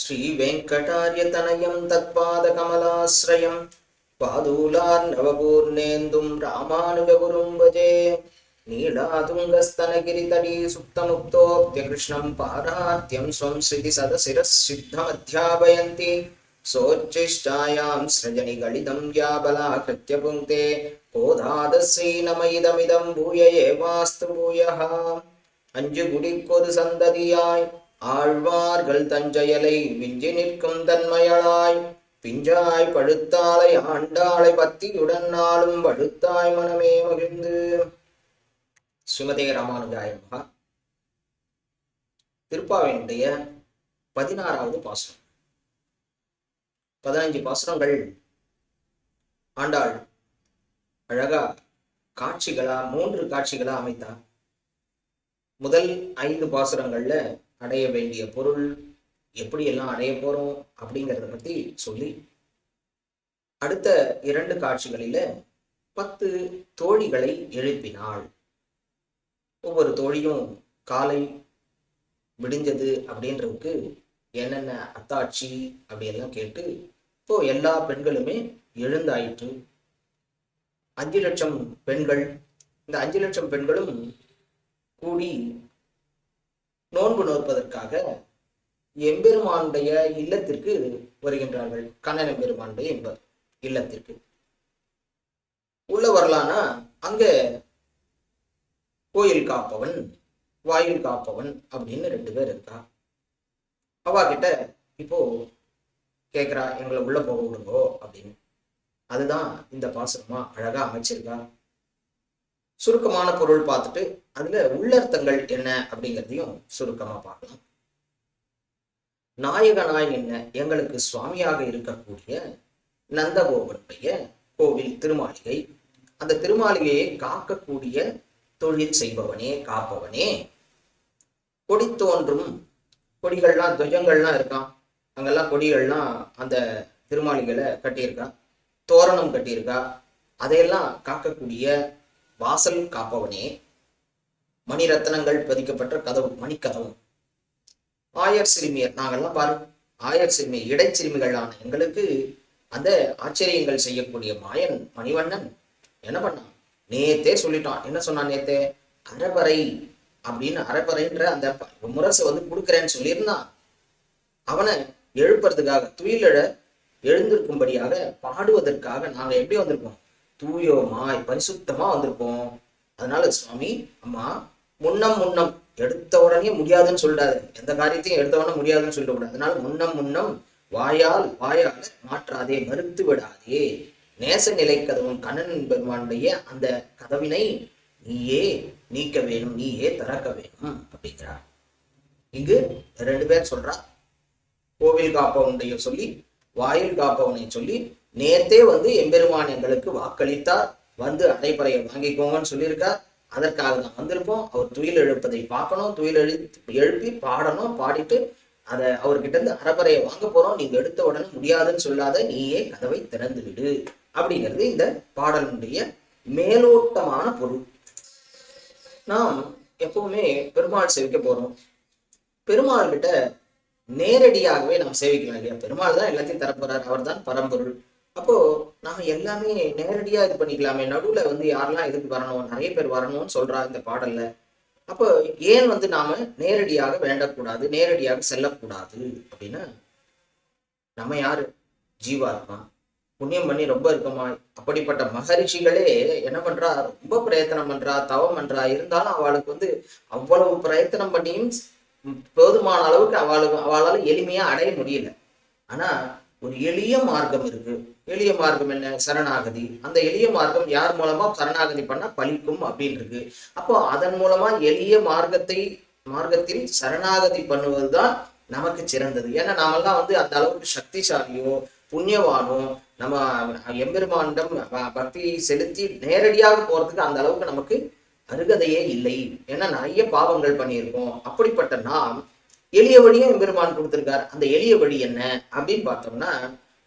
श्रीवेङ्कटार्यतनयं तत्पादकमलाश्रयं पादूलार्नवपूर्णेन्दुं रामानुजगुरुं भजे नीलातुङ्गस्तनगिरितडीसुप्तमुक्तोऽप्यकृष्णं पारात्यं स्वं श्रुतिसदशिरः सिद्धमध्यापयन्ति सोच्चिष्टायां सृजनिगणितं या बलाकृत्य पुङ्क्ते बोधादस्रीनमयिदमिदं भूय एवास्तु भूयः अञ्जुगुडिक्वदु सन्दधियाय ஆழ்வார்கள் தஞ்சையலை விஞ்சி நிற்கும் தன்மையளாய். பிஞ்சாய் பழுத்தாளை ஆண்டாளை பத்தியுடன் நாளும் படுத்தாய் மனமே மகிழ்ந்து. சுமதே ராமானுஜாய மகா. திருப்பாவினுடைய பதினாறாவது பாசுரம். பதினஞ்சு பாசுரங்கள் ஆண்டாள் அழகா காட்சிகளா மூன்று காட்சிகளா அமைத்தா முதல் ஐந்து பாசுரங்கள்ல அடைய வேண்டிய பொருள் எப்படி எல்லாம் அடைய போறோம் அப்படிங்கிறத பத்தி சொல்லி அடுத்த இரண்டு காட்சிகளில பத்து தோழிகளை எழுப்பினாள். ஒவ்வொரு தோழியும் காலை விடிஞ்சது அப்படின்றதுக்கு என்னென்ன அத்தாட்சி அப்படியெல்லாம் கேட்டு இப்போ எல்லா பெண்களுமே எழுந்தாயிற்று. அஞ்சு லட்சம் பெண்கள் இந்த அஞ்சு லட்சம் பெண்களும் கூடி நோன்பு நோற்பதற்காக எம்பெருமானுடைய இல்லத்திற்கு வருகின்றார்கள். கண்ணன் எம்பெருமானுடைய என்பர் இல்லத்திற்கு. உள்ள வரலானா அங்க கோயில் காப்பவன் வாயில் காப்பவன் அப்படின்னு ரெண்டு பேர் இருக்கா? அவா கிட்ட இப்போ கேக்குறா எங்களை உள்ள போக விடுங்கோ அப்படின்னு. அதுதான் இந்த பாசுரமா அழகா அமைச்சிருக்கா. சுருக்கமான பொருள் பார்த்துட்டு அதுல உள்ளர்த்தங்கள் என்ன அப்படிங்கிறதையும் சுருக்கமா பார்க்கலாம். நாயகனாய் என்ன? எங்களுக்கு சுவாமியாக இருக்கக்கூடிய நந்தகோபனுடைய கோவில் திருமாளிகை. அந்த திருமாளிகையை காக்கக்கூடிய தொழில் செய்பவனே காப்பவனே. கொடி தோன்றும். கொடிகள்லாம் துவஜங்கள்லாம் இருக்கான். அங்கெல்லாம் கொடிகள்லாம் அந்த திருமாளிகளை கட்டியிருக்கான். தோரணம் கட்டியிருக்கா. அதையெல்லாம் காக்கக்கூடிய வாசல் காப்பவனே. மணிரத்னங்கள் பதிக்கப்பட்ட கதவு மணிக்கதவும் ஆயர் சிறுமியர் நாங்கள்லாம் பாரு ஆயர் சிறுமி இடைச்சிறுமிகளான எங்களுக்கு அந்த ஆச்சரியங்கள் செய்யக்கூடிய மாயன் மணிவண்ணன் என்ன பண்ணான்? நேத்தே சொல்லிட்டான். என்ன சொன்னான் நேத்தே? அறவரை அப்படின்னு அறப்பறைன்ற அந்த முரசை வந்து கொடுக்குறேன்னு சொல்லியிருந்தான். அவனை எழுப்புறதுக்காக துயிலெழ எழுந்திருக்கும்படியாக பாடுவதற்காக நாங்க எப்படி வந்திருக்கோம்? தூயோமாய் பரிசுத்தமா வந்திருக்கோம். அதனால சுவாமி அம்மா முன்னம் முன்னம் எடுத்த உடனே முடியாதுன்னு சொல்லிடாது. எந்த காரியத்தையும் எடுத்த உடனே முடியாதுன்னு சொல்லக்கூடாது அதனால முன்னம் முன்னம் வாயால் வாயால் மாற்றாதே மறுத்து விடாதே. நேச நிலை கதவும் கண்ணன் பெருமானுடைய அந்த கதவினை நீயே நீக்க வேணும் நீயே திறக்க வேணும் அப்படிங்கிறார். இங்கு ரெண்டு பேர் சொல்றா. கோவில் காப்பவனுடைய சொல்லி வாயில் காப்பவனை சொல்லி நேத்தே வந்து எம்பெருமான் எங்களுக்கு வாக்களித்தார் வந்து அடைப்பறையை வாங்கிக்கோங்கன்னு சொல்லியிருக்கார். அதற்காக தான் வந்திருப்போம். அவர் துயில் எழுப்பதை பார்க்கணும். துயில் எழு எழுப்பி பாடணும். பாடிட்டு அதை அவர்கிட்ட இருந்து அறப்பறையை வாங்க போறோம். நீங்க எடுத்த உடனே முடியாதுன்னு சொல்லாத நீயே கதவை திறந்து விடு. அப்படிங்கிறது இந்த பாடலுடைய மேலோட்டமான பொருள். நாம் எப்பவுமே பெருமாள் சேவிக்க போறோம். பெருமாள் கிட்ட நேரடியாகவே நாம் சேவிக்கலாம் இல்லையா? பெருமாள் தான் எல்லாத்தையும் தரப்போறார். அவர் தான் பரம்பொருள். அப்போ நாம எல்லாமே நேரடியா இது பண்ணிக்கலாமே. நடுவுல வந்து யாரெல்லாம் இதுக்கு வரணும் நிறைய பேர் வரணும்னு சொல்றா இந்த பாடல்ல. அப்போ ஏன் வந்து நாம நேரடியாக வேண்டக்கூடாது நேரடியாக செல்லக்கூடாது அப்படின்னா நம்ம யாரு? ஜீவாத்மா புண்ணியம் பண்ணி ரொம்ப இருக்கமா? அப்படிப்பட்ட மகரிஷிகளே என்ன பண்றா? ரொம்ப பிரயத்தனம் பண்றா தவம் பண்றா. இருந்தாலும் அவளுக்கு வந்து அவ்வளவு பிரயத்தனம் பண்ணியும் போதுமான அளவுக்கு அவளுக்கு அவளால் எளிமையா அடைய முடியல. ஆனா ஒரு எளிய மார்க்கம் இருக்கு. எளிய மார்க்கம் என்ன? சரணாகதி. அந்த எளிய மார்க்கம் யார் மூலமா சரணாகதி பண்ணா பலிக்கும் அப்படின்னு இருக்கு அப்போ அதன் மூலமா எளிய மார்க்கத்தை மார்க்கத்தில் சரணாகதி பண்ணுவதுதான் நமக்கு சிறந்தது. ஏன்னா நாமெல்லாம் வந்து அந்த அளவுக்கு சக்திசாலியோ புண்ணியவானோ நம்ம எம்பெருமானிடம் பக்தி செலுத்தி நேரடியாக போறதுக்கு அந்த அளவுக்கு நமக்கு அருகதையே இல்லை. ஏன்னா நிறைய பாவங்கள் பண்ணியிருக்கோம். அப்படிப்பட்ட நாம் எளிய வழியும் எம்பெருமான் கொடுத்திருக்கார். அந்த எளிய வழி என்ன? அப்படின்னு பார்த்தோம்னா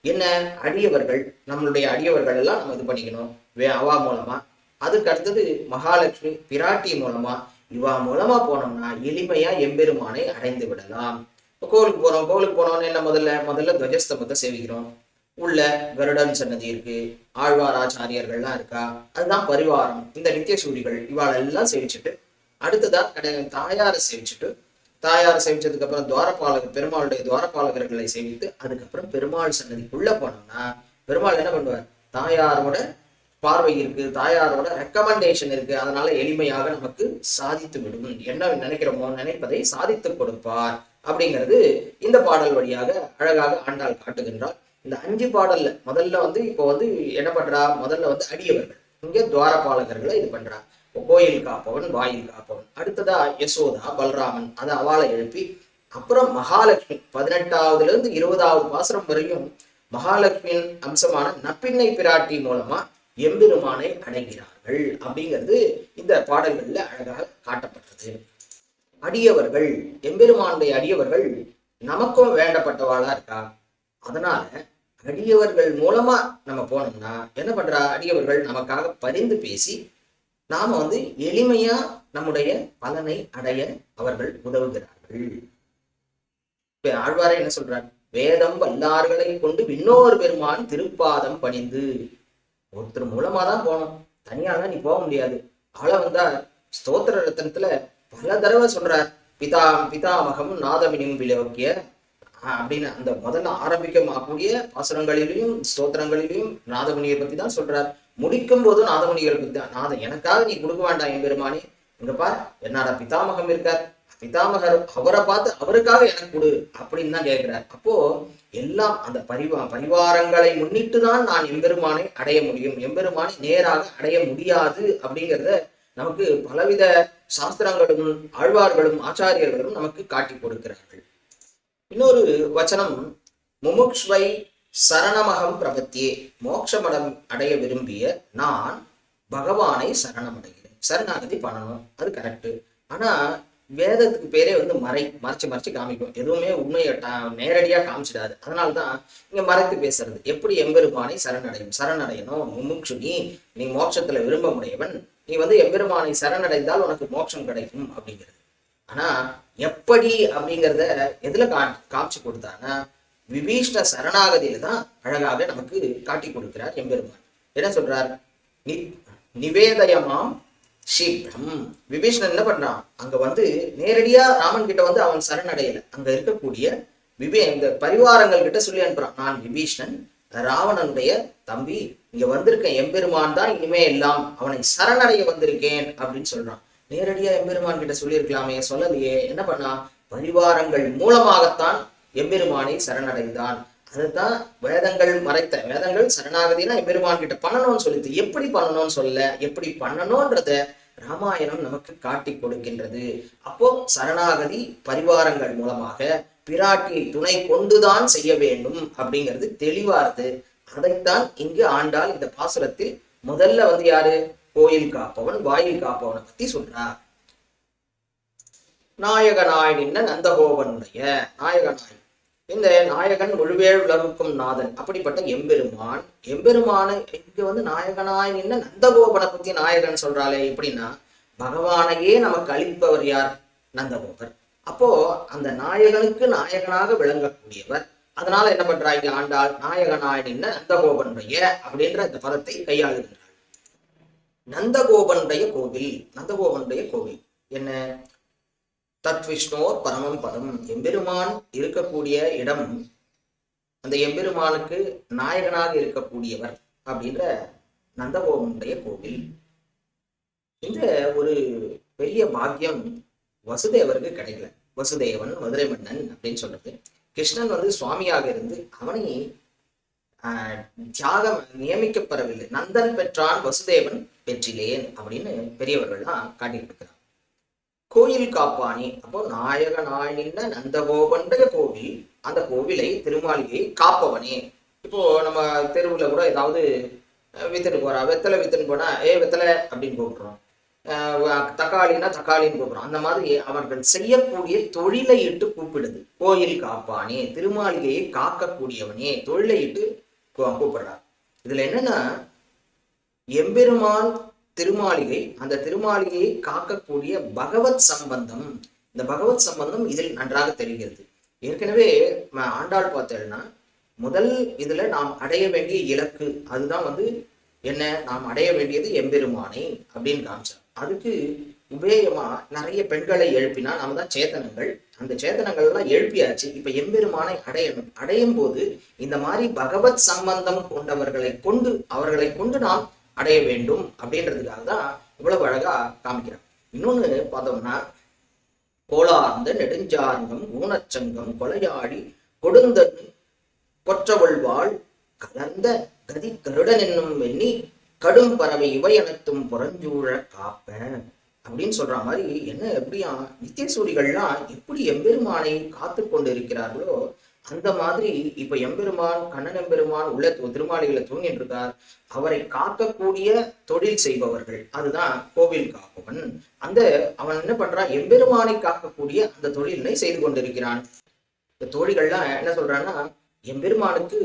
என்ன? அடியவர்கள் நம்மளுடைய அடியவர்கள் எல்லாம் நம்ம இது பண்ணிக்கணும். வே அவா மூலமா. அதுக்கு அடுத்தது மகாலட்சுமி பிராட்டி மூலமா. இவா மூலமா போனோம்னா எளிமையா எம்பெருமானை அடைந்து விடலாம். கோவிலுக்கு போறோம். கோவிலுக்கு போனோம்னு என்ன முதல்ல? முதல்ல துவஜஸ்தம்பத்தை சேவிக்கிறோம். உள்ள கருடன் சன்னதி இருக்கு. ஆழ்வார் ஆச்சாரியர்கள்லாம் இருக்கா? அதுதான் பரிவாரம். இந்த நித்தியசூரிகள் சூரிகள் இவாளெல்லாம் சேவிச்சுட்டு அடுத்ததா கடை தாயாரை சேவிச்சுட்டு தாயார் சேவிச்சதுக்கு அப்புறம் துவாரபாலகர் பெருமாளுடைய துவாரபாலகர்களை சேவித்து அதுக்கப்புறம் பெருமாள் சன்னதிக்குள்ள போனோம்னா பெருமாள் என்ன பண்ணுவார்? தாயாரோட பார்வை இருக்கு தாயாரோட ரெக்கமெண்டேஷன் இருக்கு. அதனால எளிமையாக நமக்கு சாதித்து விடும் என்ன நினைக்கிறோமோ நினைப்பதை சாதித்து கொடுப்பார். அப்படிங்கிறது இந்த பாடல் வழியாக அழகாக ஆண்டாள் காட்டுகின்றார் இந்த அஞ்சு பாடல்ல முதல்ல வந்து இப்போ வந்து என்ன பண்றா? முதல்ல வந்து அடியவர்கள். இங்க துவாரபாலகர்களை இது பண்றா. கோயில் காப்பவன் வாயில் காப்பவன். அடுத்ததா யசோதா பல்ராமன். அதை அவளை எழுப்பி அப்புறம் மகாலட்சுமி. பதினெட்டாவதுல இருந்து இருபதாவது பாசுரம் வரையும் மகாலட்சுமியின் அம்சமான நப்பிண்ணை பிராட்டி மூலமா எம்பெருமானை அடைகிறார்கள் அப்படிங்கிறது இந்த பாடல்கள்ல அழகாக காட்டப்பட்டது. அடியவர்கள் எம்பெருமானுடைய அடியவர்கள் நமக்கும் வேண்டப்பட்டவாளா இருக்கா? அதனால அடியவர்கள் மூலமா நம்ம போனோம்னா என்ன பண்றா? அடியவர்கள் நமக்காக பரிந்து பேசி நாம வந்து எளிமையா நம்முடைய பலனை அடைய அவர்கள் உதவுகிறார்கள். இப்ப ஆழ்வாரை என்ன சொல்றார்? வேதம் வல்லார்களை கொண்டு இன்னொரு பெருமான் திருப்பாதம் பணிந்து. ஒருத்தர் மூலமா தான் போகணும். தனியாலாம் நீ போக முடியாது. ஆள வந்தா ஸ்தோத்திர ரத்தனத்துல பல தடவை சொல்றார் பிதா பிதாமகம் நாதமினியும் விலோக்கிய அப்படின்னு அந்த முதல்ல ஆரம்பிக்கக்கூடிய பாசுரங்களிலையும் ஸ்தோத்திரங்களிலையும் நாதமுனியை பத்தி தான் சொல்றார். முடிக்கும் போதும் நாதமுனிகள் பத்தி தான் நாதம் எனக்காக நீ கொடுக்க வேண்டாம் என் பெருமானி. இங்க பார் என்னோட பிதாமகம் இருக்கார்? பிதாமகர் அவரை பார்த்து அவருக்காக எனக்கு கொடு அப்படின்னு தான் கேட்கிறார் அப்போ எல்லாம் அந்த பரிவா பரிவாரங்களை முன்னிட்டு தான் நான் எம்பெருமானை அடைய முடியும். எம்பெருமானை நேராக அடைய முடியாது அப்படிங்கிறத நமக்கு பலவித சாஸ்திரங்களும் ஆழ்வார்களும் ஆச்சாரியர்களும் நமக்கு காட்டி கொடுக்கிறார்கள். இன்னொரு வச்சனம் முமுக்ஷ்வை சரணமகம் பிரபத்தியே. மோட்சமடம் அடைய விரும்பிய நான் பகவானை சரணமடைகிறேன். சரணாகதி பண்ணணும். அது கரெக்டு ஆனா வேதத்துக்கு பேரே வந்து மறை மறைச்சு மறைச்சு காமிக்கும். எதுவுமே உண்மையை நேரடியாக நேரடியா காமிச்சிடாது. அதனால்தான் இங்கே மறைத்து பேசுறது. எப்படி எம்பெருமானை சரணடையும்? சரணடையணும். முமுட்சு நீ நீ விரும்ப முடியவன் நீ வந்து எம்பெருமானை சரணடைந்தால் உனக்கு மோட்சம் கிடைக்கும் அப்படிங்கிறது. ஆனா எப்படி அப்படிங்கிறத எதுல கா காமிச்சு கொடுத்தான்னா விபீஷ்ண சரணாகதியில தான் அழகாக நமக்கு காட்டி கொடுக்கிறார் எம்பெருமான். என்ன சொல்றார்? நி நிவேதயமாம் சீக்கிரம் விபீஷ்ணன் என்ன பண்றான்? அங்க வந்து நேரடியா ராமன் கிட்ட வந்து அவன் சரணடையல. அங்க இருக்கக்கூடிய விபே இந்த பரிவாரங்கள் கிட்ட சொல்லி அனுப்புறான். நான் விபீஷ்ணன் ராவணனுடைய தம்பி இங்க வந்திருக்க எம்பெருமான் தான் இனிமே எல்லாம். அவனை சரணடைய வந்திருக்கேன் அப்படின்னு சொல்றான். நேரடியா எம்பெருமான் கிட்ட சொல்லியிருக்கலாமே சொல்லலையே. என்ன பண்ணா பரிவாரங்கள் மூலமாகத்தான் எம்பெருமானை சரணடைந்தான். அதுதான் வேதங்கள் மறைத்த வேதங்கள் சரணாகதினா எம்பெருமான் கிட்ட பண்ணணும்னு சொல்லிட்டு எப்படி பண்ணணும்னு சொல்ல எப்படி பண்ணணும்ன்றத ராமாயணம் நமக்கு காட்டி கொடுக்கின்றது. அப்போ சரணாகதி பரிவாரங்கள் மூலமாக பிராட்டியை துணை கொண்டுதான் செய்ய வேண்டும் அப்படிங்கிறது தெளிவா இருக்கு. அதைத்தான் இங்கு ஆண்டாள் இந்த பாசுரத்தில் முதல்ல வந்து யாரு? கோயில் காப்பவன் வாயில் காப்பவனை பத்தி சொல்றார் நாயகனாய் நின்ன நந்தகோபனுடைய நாயகனாய் இந்த நாயகன் முழுவேழ் உலகுக்கும் நாதன். அப்படிப்பட்ட எம்பெருமான் எம்பெருமான இங்க வந்து நாயகனாய் நின்ன நந்தகோபனை பத்தி நாயகன் சொல்றாளே எப்படின்னா பகவானையே நமக்கு அளிப்பவர் யார்? நந்தகோபர். அப்போ அந்த நாயகனுக்கு நாயகனாக விளங்கக்கூடியவர். அதனால என்ன பண்றாங்க ஆண்டாள்? நாயகனாய் நின்ன நந்தகோபனுடைய அப்படின்ற இந்த பதத்தை கையாளுகின்றார் நந்தகோபனுடைய கோவில் நந்தகோபனுடைய கோவில். என்ன? தத் விஷ்ணோர் பரமம் பதம். எம்பெருமான் இருக்கக்கூடிய இடம் அந்த எம்பெருமானுக்கு நாயகனாக இருக்கக்கூடியவர் அப்படின்ற நந்தகோபனுடைய கோவில். இந்த ஒரு பெரிய பாக்கியம் வசுதேவருக்கு கிடைக்கல. வசுதேவன் மதுரை மன்னன் அப்படின்னு சொல்றது. கிருஷ்ணன் வந்து சுவாமியாக இருந்து அவனை ஆஹ், தியாகம் நியமிக்கப்படவில்லை. நந்தன் பெற்றான் வசுதேவன் பெற்றிலேன் அப்படின்னு பெரியவர்கள்லாம் காட்டியிருக்கிறார் கோயில் காப்பானி. அப்போ நாயக நாயின நந்தகோபனுடைய கோவில் அந்த கோவிலை திருமாளிகையை காப்பவனே. இப்போ நம்ம தெருவுல கூட ஏதாவது வித்துட்டு போறா வெத்தலை வித்துன்னு போனா ஏ வெத்தலை அப்படின்னு கூப்பிடுறோம். தக்காளின்னா தக்காளின்னு கூப்பிடுறோம். அந்த மாதிரி அவர்கள் செய்யக்கூடிய தொழிலை இட்டு கூப்பிடுது. கோயில் காப்பானே திருமாளிகையை காக்கக்கூடியவனே தொழிலை இட்டு கூப்பிடுறார். இதுல என்னன்னா எம்பெருமான் திருமாளிகை அந்த திருமாளிகையை காக்கக்கூடிய பகவத் சம்பந்தம். இந்த பகவத் சம்பந்தம் இதில் நன்றாக தெரிகிறது. ஏற்கனவே ஆண்டாள் பார்த்தேன்னா முதல் இதுல நாம் அடைய வேண்டிய இலக்கு அதுதான் வந்து என்ன நாம் அடைய வேண்டியது எம்பெருமானை அப்படின்னு காமிச்சார். அதுக்கு உபேயமா நிறைய பெண்களை எழுப்பினா நாம தான் சேத்தனங்கள். அந்த சேத்தனங்கள் எல்லாம் எழுப்பியாச்சு. இப்ப எம்பெருமானை அடையணும். அடையும் போது இந்த மாதிரி பகவத் சம்பந்தம் கொண்டவர்களை கொண்டு அவர்களை கொண்டு நாம் அடைய வேண்டும் அப்படின்றதுக்காக தான் இவ்வளவு அழகா காமிக்கிறார். இன்னொன்னு பார்த்தோம்னா கோலார்ந்த நெடுஞ்சார்ந்தம் ஊனச்சங்கம் கொலையாடி கொடுந்தன் கொற்றவள்வாள் கலந்த கதி கருடன் என்னும் எண்ணி கடும் பறவை இவை அனைத்தும் புறஞ்சூழ காப்ப அப்படின்னு சொல்ற மாதிரி என்ன எப்படியா நித்தியசூரிகள்லாம் எப்படி எம்பெருமானை காத்து கொண்டு இருக்கிறார்களோ அந்த மாதிரி இப்ப எம்பெருமான் கண்ணன் எம்பெருமான் உள்ள திருமாளிகளை தூங்கிட்டு இருக்கார் அவரை காக்கக்கூடிய தொழில் செய்பவர்கள் அதுதான் கோவில் காப்பவன். அந்த அவன் என்ன பண்றான்? எம்பெருமானை காக்கக்கூடிய அந்த தொழிலினை செய்து கொண்டிருக்கிறான். இந்த தோழிகள்லாம் என்ன சொல்றான்னா எம்பெருமானுக்கு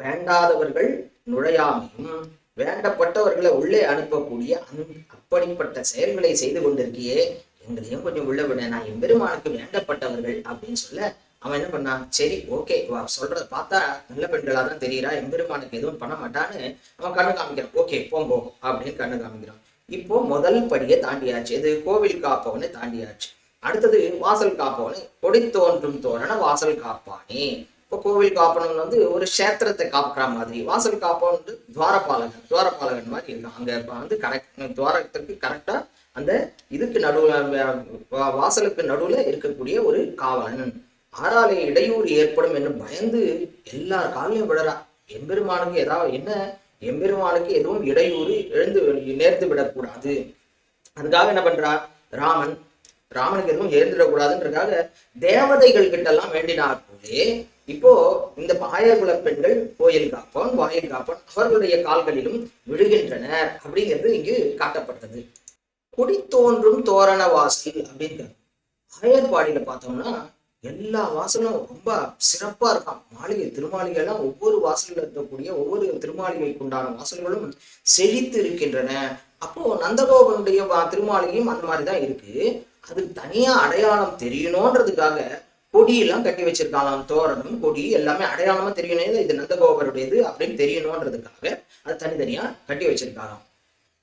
வேண்டாதவர்கள் நுழையாமையும் வேண்டப்பட்டவர்களை உள்ளே அனுப்பக்கூடிய அந் அப்படிப்பட்ட செயல்களை செய்து கொண்டிருக்கியே எங்களையும் கொஞ்சம் உள்ள விட. நான் எம்பெருமானுக்கு வேண்டப்பட்டவர்கள் அப்படின்னு சொல்ல அவன் என்ன பண்ணான் சரி ஓகே வா சொல்றத பார்த்தா நல்ல பெண்களா தான் தெரியுறா எம்பெருமானுக்கு எதுவும் பண்ண மாட்டான்னு அவன் கண்ணு காமிக்கிறான். ஓகே போங்கோ அப்படின்னு கண்ணு காமிக்கிறான். இப்போ முதல் படியை தாண்டியாச்சு. இது கோவில் காப்பவனை தாண்டியாச்சு. அடுத்தது வாசல் காப்பவனை கொடி தோன்றும் தோரண வாசல் காப்பானே. இப்போ கோவில் காப்பனன் வந்து ஒரு கஷேத்திரத்தை காப்புற மாதிரி வாசல் காப்பவன் வந்து துவாரபாலகன் துவாரபாலகன் மாதிரி இருக்கான். அங்க இப்ப வந்து கரெக்ட் துவாரத்துக்கு கரெக்டா அந்த இதுக்கு நடுவுல வா- வாசலுக்கு நடுவுல இருக்கக்கூடிய ஒரு காவலன். ஆறாலே இடையூறு ஏற்படும் என்று பயந்து எல்லார் காலையும் விழறா. எம்பெருமானுக்கு ஏதாவது என்ன? எம்பெருமானுக்கு எதுவும் இடையூறு எழுந்து நேர்ந்து விடக்கூடாது. அதுக்காக என்ன பண்றா? ராமன் ராமனுக்கு எதுவும் ஏந்திடக்கூடாதுன்றதுக்காக தேவதைகள் கிட்ட எல்லாம் வேண்டினார்களே இப்போ இந்த பாயகுல பெண்கள் கோயில் காப்பன் வாயில் காப்பன் அவர்களுடைய கால்களிலும் விழுகின்றனர் அப்படிங்கிறது இங்கு காட்டப்பட்டது. குடி தோன்றும் தோரண வாசல் அப்படின்னு ஆயர்பாடியில பார்த்தோம்னா எல்லா வாசலும் ரொம்ப சிறப்பா இருக்கான் மாளிகை திருமாளிகைலாம் ஒவ்வொரு வாசலில் இருக்கக்கூடிய ஒவ்வொரு திருமாளிகைக்கு உண்டான வாசல்களும் செழித்து இருக்கின்றன. அப்போ நந்தகோபனுடைய திருமாளிகையும் அந்த மாதிரி தான் இருக்கு. அதுக்கு தனியா அடையாளம் தெரியணுன்றதுக்காக கொடியெல்லாம் கட்டி வச்சிருக்காங்களாம். தோரணம் கொடி எல்லாமே அடையாளமா தெரியணும். இது நந்தகோபருடையது அப்படின்னு தெரியணுன்றதுக்காக அது தனித்தனியா கட்டி வச்சிருக்காராம்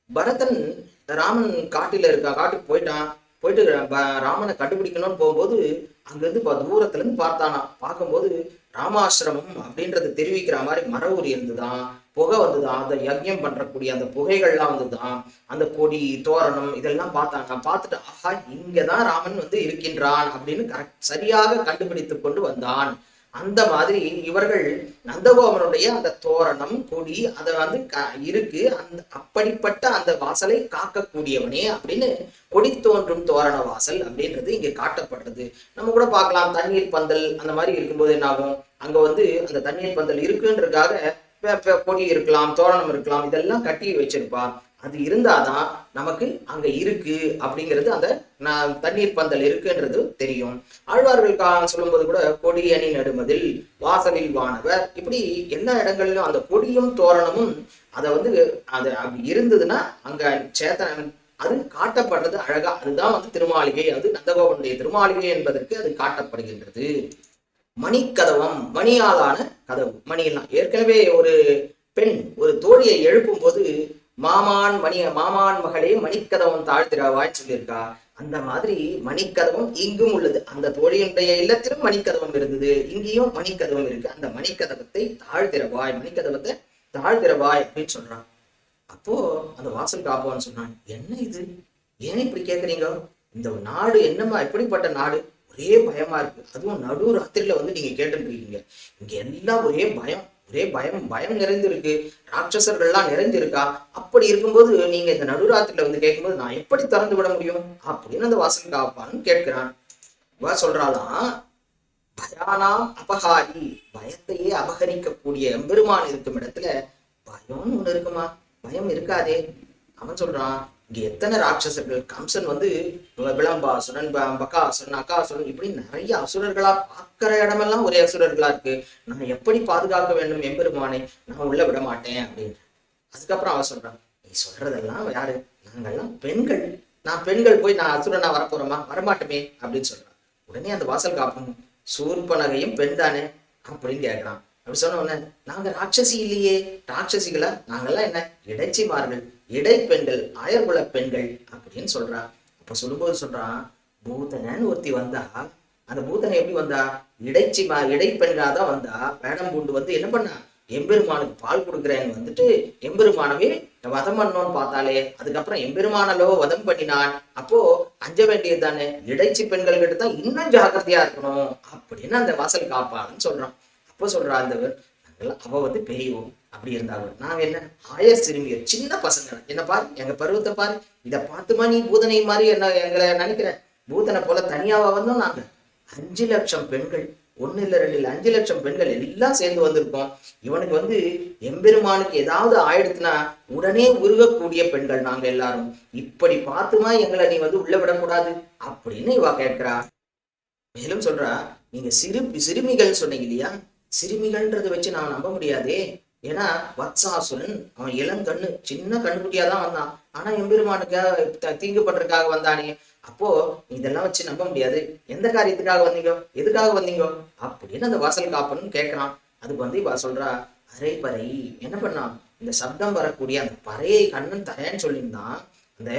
பரதன் ராமன் காட்டில இருக்கா காட்டுக்கு போயிட்டான். போயிட்டு ராமனை கண்டுபிடிக்கணும்னு போகும்போது அங்கிருந்து ப- தூரத்துல இருந்து பார்த்தானா. பார்க்கும்போது ராமாசிரமம் அப்படின்றத தெரிவிக்கிற மாதிரி மர உரி இருந்துதான் புகை வந்துதான் அந்த யஜ்யம் பண்றக்கூடிய அந்த புகைகள்லாம் வந்துதான் அந்த கொடி தோரணம் இதெல்லாம் பார்த்தாங்க. பார்த்துட்டு ஆஹா இங்கதான் ராமன் வந்து இருக்கின்றான் அப்படின்னு கரெக்ட் சரியாக கண்டுபிடித்து கொண்டு வந்தான். அந்த மாதிரி இவர்கள் நந்தகோபனுடைய அந்த தோரணம் கொடி அதை வந்து க- இருக்கு. அந்த அப்படிப்பட்ட அந்த வாசலை காக்கக்கூடியவனே அப்படின்னு கொடி தோன்றும் தோரண வாசல் அப்படின்றது இங்க காட்டப்படுறது நம்ம கூட பார்க்கலாம் தண்ணீர் பந்தல் அந்த மாதிரி இருக்கும்போது என்ன ஆகும்? அங்க வந்து அந்த தண்ணீர் பந்தல் இருக்குன்றதுக்காக கொடி இருக்கலாம் தோரணம் இருக்கலாம் இதெல்லாம் கட்டி வச்சிருப்பா அது இருந்தால் தான் நமக்கு அங்கே இருக்கு அப்படிங்கிறது அந்த நான் தண்ணீர் பந்தல் இருக்குன்றது தெரியும். ஆழ்வார்கள் கா- சொல்லும்போது கூட கொடி அணி நடுமதில் வாசலில் வானவர். இப்படி எல்லா இடங்கள்லையும் அந்த கொடியும் தோரணமும் அதை வந்து அது இருந்ததுன்னா அங்கே சேத்தன் அது காட்டப்படுறது அழகா அதுதான் வந்து திருமாளிகை. அது நந்தகோபனுடைய திருமாளிகை என்பதற்கு அது காட்டப்படுகின்றது. மணிக்கதவம் மணியாலான கதவு. மணியெல்லாம் ஏற்கனவே ஒரு பெண் ஒரு தோழியை எழுப்பும் போது மாமான் மணி மாமான் மகளே மணிக்கதவம் தாழ்த்திராவான்னு சொல்லியிருக்கா. அந்த மாதிரி மணிக்கதவம் இங்கும் உள்ளது. அந்த தோழியினுடைய இல்லத்திலும் மணிக்கதவம் இருந்தது. இங்கேயும் மணிக்கதவம் இருக்கு. அந்த மணிக்கதவத்தை தாழ்த்திரவாய் மணிக்கதவத்தை தாழ்த்திரவாய் அப்படின்னு சொல்றான். அப்போ அந்த வாசல் காப்பவன் சொன்னான் என்ன இது? ஏன் இப்படி கேக்குறீங்க? இந்த நாடு என்னம்மா? எப்படிப்பட்ட நாடு? ஒரே பயமா இருக்கு. அதுவும் நடு ராத்திரியில வந்து நீங்க கேட்டுருக்கீங்க இங்க எல்லாம் ஒரே பயம். ஒரே பயம் பயம் நிறைந்திருக்கு. ராட்சசர்கள்லாம் நிறைஞ்சிருக்கா அப்படி இருக்கும்போது நீங்க இந்த நடுராத்திரில வந்து கேட்கும்போது நான் எப்படி திறந்து விட முடியும்? அப்படின்னு அந்த வாசல் காப்பான்னு கேட்கிறான். இவ சொல்றாளாம் பயானாம் அபகாரி. பயத்தையே அபகரிக்கக்கூடிய எம்பெருமான் இருக்கும் இடத்துல பயம்னு ஒண்ணு இருக்குமா? பயம் இருக்காதே. அவன் சொல்றான் இங்க எத்தனை ராட்சசர்கள்? கம்சன் வந்து பிலாம்பாசுரன் பாம்பக்காசுரன் அக்கா அசுரன் இப்படி நிறைய அசுரர்களா பார்க்கிற இடமெல்லாம் ஒரே அசுரர்களா இருக்கு. நான் எப்படி பாதுகாக்க வேண்டும் எம்பெருமானை? நான் உள்ள விட மாட்டேன் அப்படின்னு அதுக்கப்புறம் அவன் சொல்றான் நீ சொல்றதெல்லாம் யாரு? நாங்கெல்லாம் பெண்கள். நான் பெண்கள் போய் நான் அசுரனா வரப்போறோமா? வரமாட்டோமே அப்படின்னு சொல்றான். உடனே அந்த வாசல் காப்பும். சூர்பனகையும் பெண் தானே? அப்படின்னு கேட்கிறான் அப்படி சொன்ன உடனே நாங்க ராட்சசி இல்லையே. ராட்சசிகளா? நாங்கெல்லாம் என்ன? இடைச்சிமார்கள். இடைப்பெண்கள் அயர்குல பெண்கள் அப்படின்னு சொல்றான் அப்ப சொல்லும்போது சொல்றான் பூதனன்னு ஒருத்தி வந்தா அந்த பூதனை எப்படி வந்தா? இடைச்சி மா இடைப்பெண்ணா தான் வந்தா. வேடம் பூண்டு வந்து என்ன பண்ணா? எம்பெருமானுக்கு பால் கொடுக்குறேன்னு வந்துட்டு எம்பெருமானவே வதம் பண்ணோன்னு பார்த்தாலே அதுக்கப்புறம் எம்பெருமானலோ வதம் பண்ணினான். அப்போ அஞ்ச வேண்டியது தானே? இடைச்சி பெண்கள் கிட்ட தான் இன்னும் ஜாக்கிரதையா இருக்கணும் அப்படின்னு அந்த வாசல் காப்பான்னு சொல்றான். அப்போ சொல்றா அந்த அவ வந்து பெரியவன் அப்படி இருந்தாலும் நாங்க என்ன? ஆய சிறுமியர் சின்ன பசங்க. என்ன பாரு? எங்க பருவத்தை பாரு. இதை பார்த்துமா நீ பூதனை மாதிரி என்ன எங்களை நினைக்கிறேன் பூதனை போல தனியாவா வந்தோம் நாங்க. அஞ்சு லட்சம் பெண்கள் ஒண்ணு இல்ல ரெண்டு இல்ல அஞ்சு லட்சம் பெண்கள் எல்லாம் சேர்ந்து வந்திருக்கோம். இவனுக்கு வந்து எம்பெருமானுக்கு ஏதாவது ஆயிடுத்துனா உடனே உருகக்கூடிய பெண்கள் நாங்க எல்லாரும். இப்படி பார்த்துமா எங்களை நீ வந்து உள்ள விடக்கூடாது அப்படின்னு இவா கேட்கிறா. மேலும் சொல்றா நீங்க சிறு சிறுமிகள் சொன்னீங்க இல்லையா? சிறுமிகள்ன்றதை வச்சு நான் நம்ப முடியாதே. ஏன்னா வத்சாசுரன் அவன் இளங்கண்ணு சின்ன கண்ணுக்குட்டியா தான் வந்தான். ஆனா எம்பெருமானுக்காக தீங்கு பண்றதுக்காக வந்தானே. அப்போ இதெல்லாம் வச்சு நம்ப முடியாது. எந்த காரியத்துக்காக வந்தீங்க? எதுக்காக வந்தீங்க? அப்படின்னு அந்த வாசல் காப்பன்னு கேட்கறான் அதுக்கு வந்து இவ சொல்றா அரை பறை. என்ன பண்ணான் இந்த சப்தம் வரக்கூடிய அந்த பறையை கண்ணன் தரேன்னு சொல்லியிருந்தான் அந்த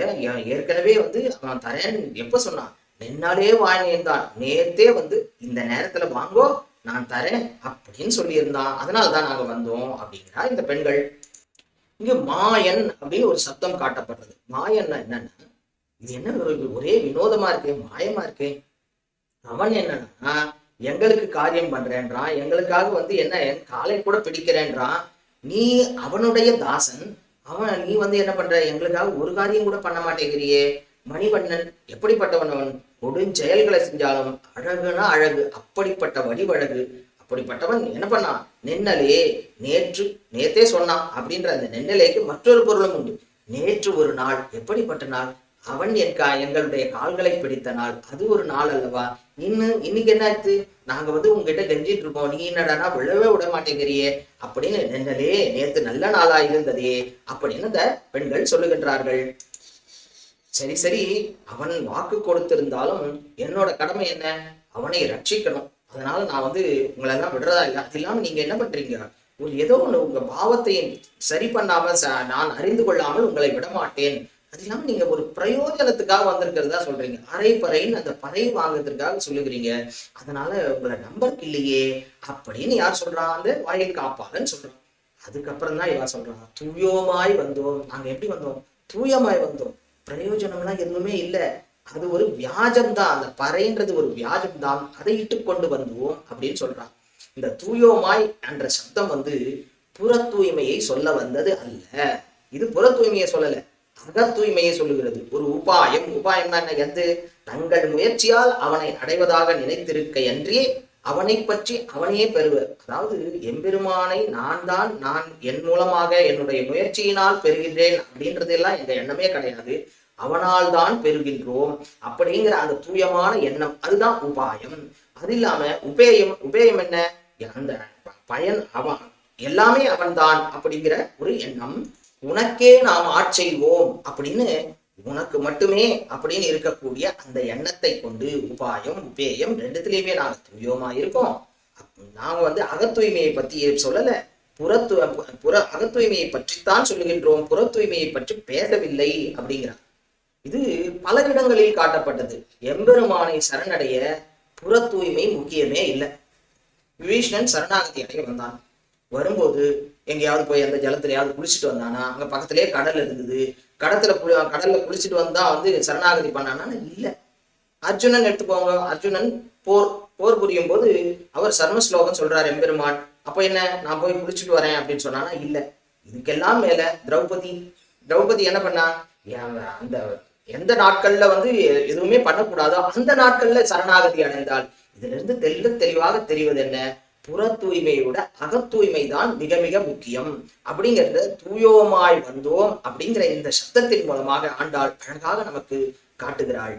ஏற்கனவே வந்து அவன் தரேன்னு எப்ப சொன்னான்? நின்னாலே வாங்கியிருந்தான் நேர்த்தே வந்து இந்த நேரத்துல வாங்கோ நான் தரேன் அப்படின்னு சொல்லியிருந்தான் அதனால தான் நாங்க வந்தோம் அப்படிங்கிறா இந்த பெண்கள். இங்க மாயன் அப்படின்னு ஒரு சப்தம் காட்டப்படுறது மாயன்னா என்னன்னா இது என்ன ஒரு ஒரே வினோதமா இருக்கு மாயமா இருக்கு. அவன் என்னன்னா எங்களுக்கு காரியம் பண்றேன்றான் எங்களுக்காக வந்து என்ன என் காலை கூட பிடிக்கிறேன்றான். நீ அவனுடைய தாசன் அவன் நீ வந்து என்ன பண்ற எங்களுக்காக ஒரு காரியம் கூட பண்ண மாட்டேங்கிறியே. மணிவண்ணன் எப்படிப்பட்டவன் அவன்? கொடுஞ்செயல்களை செஞ்சாலும் அழகுனா அழகு அப்படிப்பட்ட வடிவழகு அப்படிப்பட்டவன் என்ன பண்ணான் நென்னலே நேற்று நேத்தே சொன்னான் அப்படின்ற அந்த நென்னலேக்கு மற்றொரு பொருளும் உண்டு. நேற்று ஒரு நாள் எப்படிப்பட்ட நாள்? அவன் என் கா எங்களுடைய கால்களை பிடித்த நாள். அது ஒரு நாள் அல்லவா? இன்னும் இன்னைக்கு என்ன ஆச்சு? நாங்க வந்து உங்ககிட்ட கெஞ்சிட்டு இருக்கோம். நீ என்னடானா விழவே விட மாட்டேங்கிறியே. அப்படின்னு நென்னலே நேத்து நல்ல நாளா இருந்ததே அப்படின்னு இந்த பெண்கள் சொல்லுகின்றார்கள். சரி சரி அவன் வாக்கு கொடுத்திருந்தாலும் என்னோட கடமை என்ன? அவனை ரட்சிக்கணும். அதனால நான் வந்து உங்களை எல்லாம் விடுறதா இல்லை. அது இல்லாமல் நீங்க என்ன பண்றீங்க? ஒரு ஏதோ ஒன்று உங்க பாவத்தை சரி பண்ணாம நான் அறிந்து கொள்ளாமல் உங்களை விட மாட்டேன் அது இல்லாம நீங்க ஒரு பிரயோஜனத்துக்காக வந்திருக்கிறதா சொல்றீங்க. அரை பறைன்னு அந்த பறை வாங்குறதுக்காக சொல்லுகிறீங்க. அதனால உங்களை நம்பருக்கு இல்லையே அப்படின்னு யார் சொல்றான் அந்த வாயில் காப்பாளன்னு சொல்றான் அதுக்கப்புறம் தான் இவா சொல்றான் தூயோமாய் வந்தோம். நாங்க எப்படி வந்தோம்? தூயமாய் வந்தோம். பிரயோஜனம்லாம் எதுவுமே இல்லை. அது ஒரு வியாஜம் தான் அந்த பறைன்றது ஒரு வியாஜம் தான் அதை இட்டு கொண்டு அப்படின்னு சொல்றான். இந்த தூயோமாய் என்ற சப்தம் வந்து புற தூய்மையை சொல்ல வந்தது அல்ல. இது புற தூய்மையை சொல்லல அக தூய்மையை சொல்லுகிறது. ஒரு உபாயம். உபாயம்னா என்ன? எது? தங்கள் முயற்சியால் அவனை அடைவதாக நினைத்திருக்க அன்றி அவனை பற்றி அவனையே பெறுவர் அதாவது எம்பெருமானை நான் தான் நான் என் மூலமாக என்னுடைய முயற்சியினால் பெறுகின்றேன் அப்படின்றதெல்லாம் எங்க எண்ணமே கிடையாது. அவனால் தான் பெறுகின்றோம் அப்படிங்கிற அந்த தூயமான எண்ணம் அதுதான் உபாயம். அது இல்லாம உபேயம் உபேயம் என்ன? அந்த பயன் அவன். எல்லாமே அவன்தான் அப்படிங்கிற ஒரு எண்ணம். உனக்கே நாம் ஆட்செய்வோம் அப்படின்னு உனக்கு மட்டுமே அப்படின்னு இருக்கக்கூடிய அந்த எண்ணத்தை கொண்டு உபாயம் உபேயம் ரெண்டுத்திலயுமே நாங்கள் தூயமா இருக்கோம். நாங்க வந்து அகத்தூய்மையை பத்தி சொல்லல. புறத்து புற அகத்தூய்மையை பற்றித்தான் சொல்லுகின்றோம். புற தூய்மையை பற்றி பேசவில்லை அப்படிங்கிறார் இது பல இடங்களில் காட்டப்பட்டது. எம்பெருமானை சரணடைய புற தூய்மை முக்கியமே இல்லை. விபீஷ்ணன் சரணாகதி அடைய வந்தான். வரும்போது எங்கேயாவது போய் அந்த ஜலத்திலையாவது குளிச்சுட்டு வந்தானா? அங்க பக்கத்திலேயே கடல் இருந்தது கடத்துல குளி கடல்ல குளிச்சுட்டு வந்தா வந்து சரணாகதி பண்ணானா இல்லை. அர்ஜுனன் எடுத்துக்கோங்க. அர்ஜுனன் போர் போர் புரியும் போது அவர் சர்ம ஸ்லோகம் சொல்றார் எம்பெருமான் அப்போ என்ன? நான் போய் குளிச்சுட்டு வரேன் அப்படின்னு சொன்னானா? இல்லை. இதுக்கெல்லாம் மேல திரௌபதி. திரௌபதி என்ன பண்ணா? அந்த எந்த நாட்கள்ல வந்து எ- எதுவுமே பண்ணக்கூடாதோ அந்த நாட்கள்ல சரணாகதி அடைந்தால் இதுல இருந்து தெல்ல தெளிவாக தெரிவது என்ன? புற தூய்மையோட அகத்தூய்மை தான் மிக மிக முக்கியம். அப்படிங்கிறத தூயோமாய் வந்தோம் அப்படிங்கிற இந்த சப்தத்தின் மூலமாக ஆண்டாள் அழகாக நமக்கு காட்டுகிறாள்.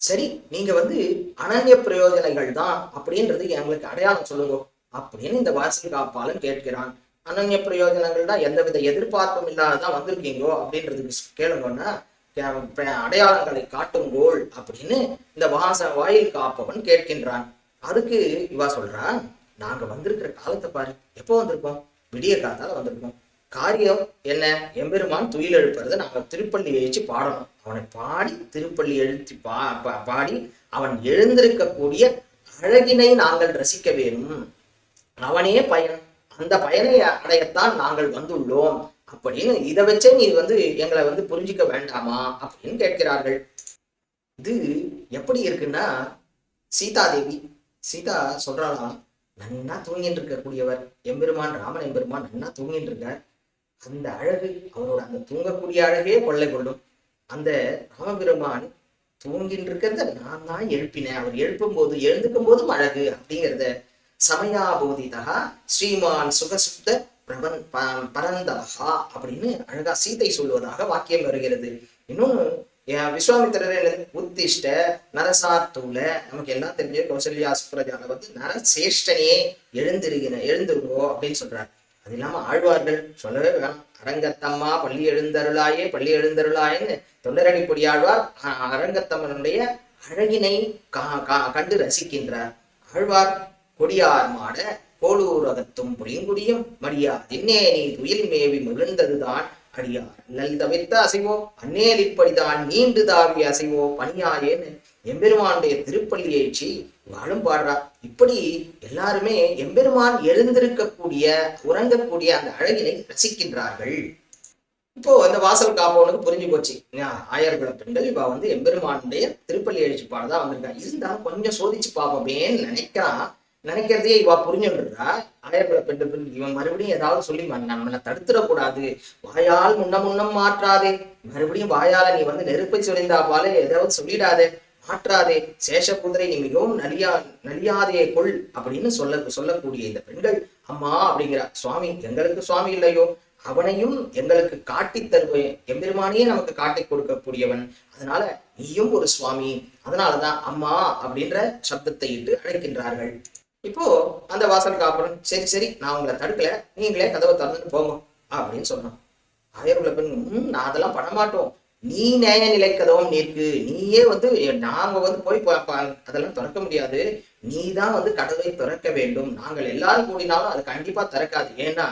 சரி நீங்க வந்து அனநிய பிரயோஜனைகள் தான் அப்படின்றது எங்களுக்கு அடையாளம் சொல்லுங்க அப்படின்னு இந்த வாசல் காப்பாளன் கேட்கிறான். அனநிய பிரயோஜனங்கள் தான் எந்தவித எதிர்பார்ப்பும் இல்லாததான் வந்திருக்கீங்களோ அப்படின்றது கேளுங்கன்னா அடையாளங்களை காட்டுங்கோள் அப்படின்னு இந்த வாச வாயில் காப்பவன் கேட்கின்றான். அதுக்கு இவா சொல்றா நாங்க வந்திருக்கிற காலத்தை பாரு. எப்போ வந்திருக்கோம்? விடிய காத்தால வந்திருக்கோம். காரியம் என்ன? எம்பெருமான் துயில் எழுப்புறத நாங்க திருப்பள்ளி எழுச்சி பாடணும். அவனை பாடி திருப்பள்ளி எழுத்தி பா பா- பாடி அவன் எழுந்திருக்கக்கூடிய அழகினை நாங்கள் ரசிக்க வேணும். அவனே பயன். அந்த பயனை அடையத்தான் நாங்கள் வந்துள்ளோம். அப்படின்னு இதை வச்சே நீ வந்து எங்களை வந்து புரிஞ்சுக்க வேண்டாமா அப்படின்னு கேட்கிறார்கள். இது எப்படி இருக்குன்னா சீதாதேவி சீதா சொல்றாளாம் நன்னா தூங்கிட்டு இருக்கக்கூடியவர் எம்பெருமான் ராமன் எம்பெருமான் நன்னா தூங்கிட்டு இருக்க அந்த அழகு அவரோட அந்த தூங்கக்கூடிய அழகே கொள்ளை கொள்ளும். அந்த ராமபெருமான் தூங்கிட்டு இருக்கிறத நான் தான் எழுப்பினேன். அவர் எழுப்பும் போது எழுந்துக்கும் போதும் அழகு அப்படிங்கிறத சமயாபோதிதா ஸ்ரீமான் சுகசுத்த பிரபன் ப- பரந்தவகா அப்படின்னு அழகா சீதை சொல்வதாக வாக்கியம் வருகிறது. இன்னொன்னு ஏன் விஸ்வாமித்திரர் என்னது உத்திஷ்ட நரசார்த்தூல நமக்கு எல்லாம் தெரிஞ்ச கௌசல்யா சுப்ரஜால வந்து நரசேஷ்டனையே எழுந்திருகிற எழுந்திருங்கோ அப்படின்னு சொல்றார். அது இல்லாம ஆழ்வார்கள் சொல்லவே வேணாம். அரங்கத்தம்மா பள்ளி எழுந்தருளாயே பள்ளி எழுந்தருளாயன்னு தொண்டரணி பொடியாழ்வார் அரங்கத்தம்மனுடைய அழகினை கா- கா- கண்டு ரசிக்கின்றார். ஆழ்வார் கொடியார் மாட கோளூர் அகத்தும் புளியங்குடியும் மடியா தின்னே நீ துயில் மேவி மகிழ்ந்ததுதான் அடியார். நல் தவிர்த்த அசைவோ அந்நேலிப்படிதான் நீண்டு தாவி அசைவோ பணியாயேன்னு எம்பெருமானுடைய திருப்பள்ளி எழுச்சி வாழும் பாடுறா. இப்படி எல்லாருமே எம்பெருமான் எழுந்திருக்கக்கூடிய உறங்கக்கூடிய அந்த அழகினை ரசிக்கின்றார்கள். இப்போ அந்த வாசல் காப்பவனுக்கு புரிஞ்சு போச்சு. ஆயர்குல பெண்கள் இவ வந்து எம்பெருமானுடைய திருப்பள்ளி எழுச்சி பாடதான் வந்திருக்கா. இருந்தாலும் கொஞ்சம் சோதிச்சு பார்ப்போமேன்னு நினைக்கிறான் நினைக்கிறதே இவா புரிஞ்சுன்றா ஆயர்குல பெண்டு பெண் இவன் மறுபடியும் ஏதாவது சொல்லி ம- நம்மளை தடுத்துடக்கூடாது. வாயால் முன்ன முன்னம் மாற்றாதே. மறுபடியும் வாயால நீ வந்து நெருப்பை சொரிந்தா போல ஏதாவது சொல்லிடாதே. மாற்றாதே. சேஷ குதிரை நீ மிகவும் நலியா நலியாதே கொள் அப்படின்னு சொல்ல சொல்லக்கூடிய இந்த பெண்கள் அம்மா அப்படிங்கிறா. சுவாமி எங்களுக்கு சுவாமி இல்லையோ? அவனையும் எங்களுக்கு காட்டித் தருவேன் எம்பெருமானையே நமக்கு காட்டிக் கொடுக்கக்கூடியவன். அதனால நீயும் ஒரு சுவாமி. அதனாலதான் அம்மா அப்படின்ற சப்தத்தை இட்டு அழைக்கின்றார்கள். இப்போ அந்த வாசல் காப்பரன் சரி சரி நான் உங்களை தடுக்கல. நீங்களே கதவை திறந்துட்டு போங்க அப்படின்னு சொன்னான். ஆயர்குல பெண் நான் அதெல்லாம் பண்ண மாட்டோம். நீ நேய நிலைக்கதவும் நீருக்கு. நீயே வந்து நாங்க வந்து போய் பா- அதெல்லாம் திறக்க முடியாது. நீ தான் வந்து கதவை திறக்க வேண்டும். நாங்கள் எல்லாரும் கூடினாலும் அது கண்டிப்பா திறக்காது. ஏன்னா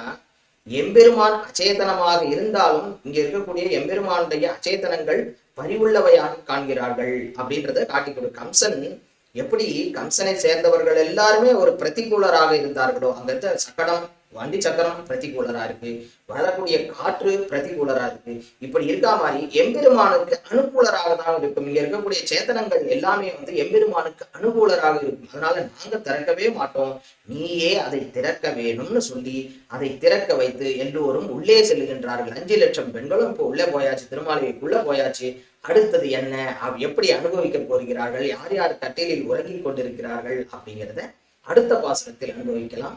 எம்பெருமான் அச்சேதனமாக இருந்தாலும் இங்க இருக்கக்கூடிய எம்பெருமானுடைய அச்சேதனங்கள் பரிவுள்ளவையாக காண்கிறார்கள் அப்படின்றத காட்டி கொடு கம்சன் எப்படி கம்சனை சேர்ந்தவர்கள் எல்லாருமே ஒரு பிரதிகூலராக இருந்தார்களோ அங்க சக்கடம் வண்டி சக்கரம் பிரதிகூலரா இருக்கு. வரக்கூடிய காற்று பிரதிகூலரா இருக்கு. இப்படி இருக்கா மாதிரி எம்பெருமானுக்கு அனுகூலராக தான் இருக்கும். இங்க இருக்கக்கூடிய சேத்தனங்கள் எல்லாமே வந்து எம்பெருமானுக்கு அனுகூலராக இருக்கும். அதனால நாங்க திறக்கவே மாட்டோம். நீயே அதை திறக்க வேணும்னு சொல்லி அதை திறக்க வைத்து எல்லோரும் உள்ளே செல்லுகின்றார்கள். அஞ்சு லட்சம் பெண்களும் இப்போ உள்ளே போயாச்சு திருமாளிகைக்குள்ள போயாச்சு. அடுத்தது என்ன? அவ் எப்படி அனுபவிக்க போகிறார்கள்? யார் யார் கட்டிலில் உறங்கிக் கொண்டிருக்கிறார்கள் அப்படிங்கிறத அடுத்த பாசனத்தில் அனுபவிக்கலாம்.